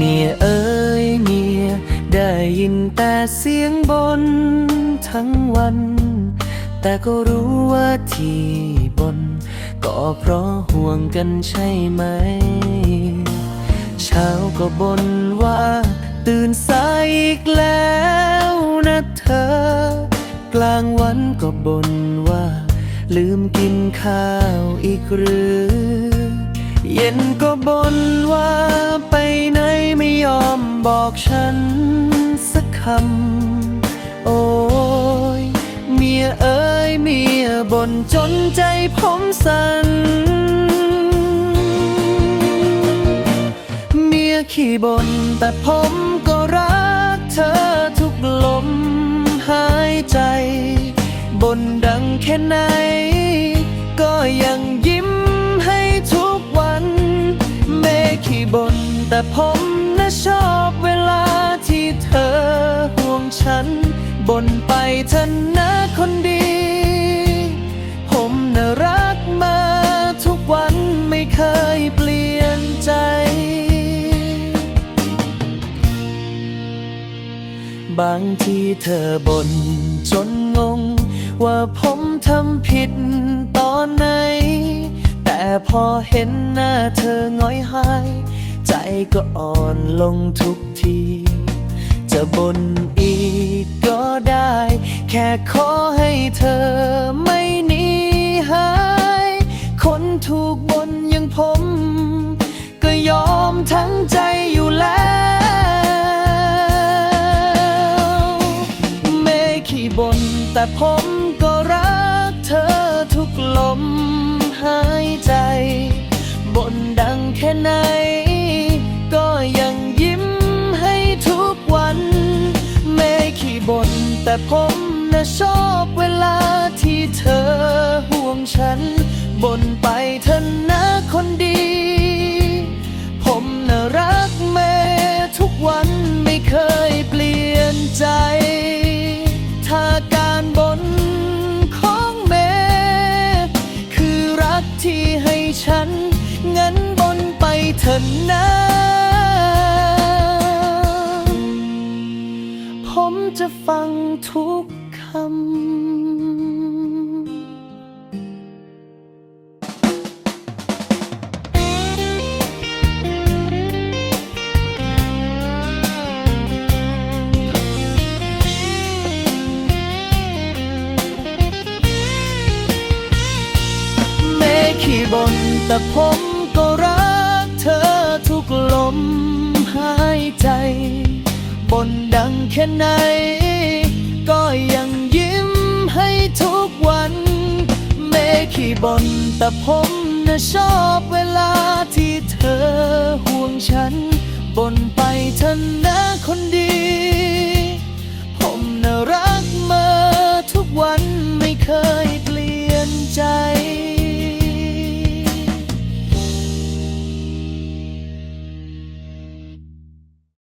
เมียเอ้ยเมีย ได้ยินแต่เสียงบนทั้งวัน แต่ก็รู้ว่าที่บน ก็เพราะห่วงกันใช่ไหม เช้าก็บนว่า ตื่นสายอีกแล้วนะเธอ กลางวันก็บนว่า ลืมกินข้าวอีกหรือ เย็นก็บ่นว่าไปไหนไม่ยอมบอกฉันสักคำ โอ้ยเมียเอ้ยเมียบ่นจนใจผมสั่นเมียขี้บ่นแต่ผมก็รักเธอทุกลมหายใจบ่นดังแค่ไหนก็ยัง บ่นแต่ผมน่ะชอบเวลาที่เธอห่วงฉันบ่นไปเถอะนะคนดี ผมน่ะรักมาทุกวันไม่เคยเปลี่ยนใจ บางทีเธอบ่นจนงง ว่าผมทำผิดตอนไหน แต่พอเห็นหน้าเธอหง้อยหาย ใจก็อ่อนลงทุกที จะบ่นอีกก็ได้ แค่ขอให้เธอไม่หนีหาย คนถูกบ่นอย่างผม ก็ยอมทั้งใจอยู่แล้วไม่ขี้บ่นแต่ผมก็รักเธอทุกลมหายใจบ่นดังแค่ไหน ผมน่ะชอบเวลาที่เธอห่วงฉันบ่นไปเถอนะคนดี ผมน่ะรักแม่ทุกวันไม่เคยเปลี่ยนใจ ถ้าการบนของแม่คือรักที่ให้ฉัน งั้นบนไปเถอนะ จะฟังทุกคำแม้ขี้บ่นแต่ผมก็รักเธอทุกลมหายใจ บน ค่ไหน ก็ยังยิ้มให้ทุกวันแม้ขี้บ่นแต่ผมน่ะชอบเวลาที่เธอห่วงฉันบ่นไปเถอะนะคนดี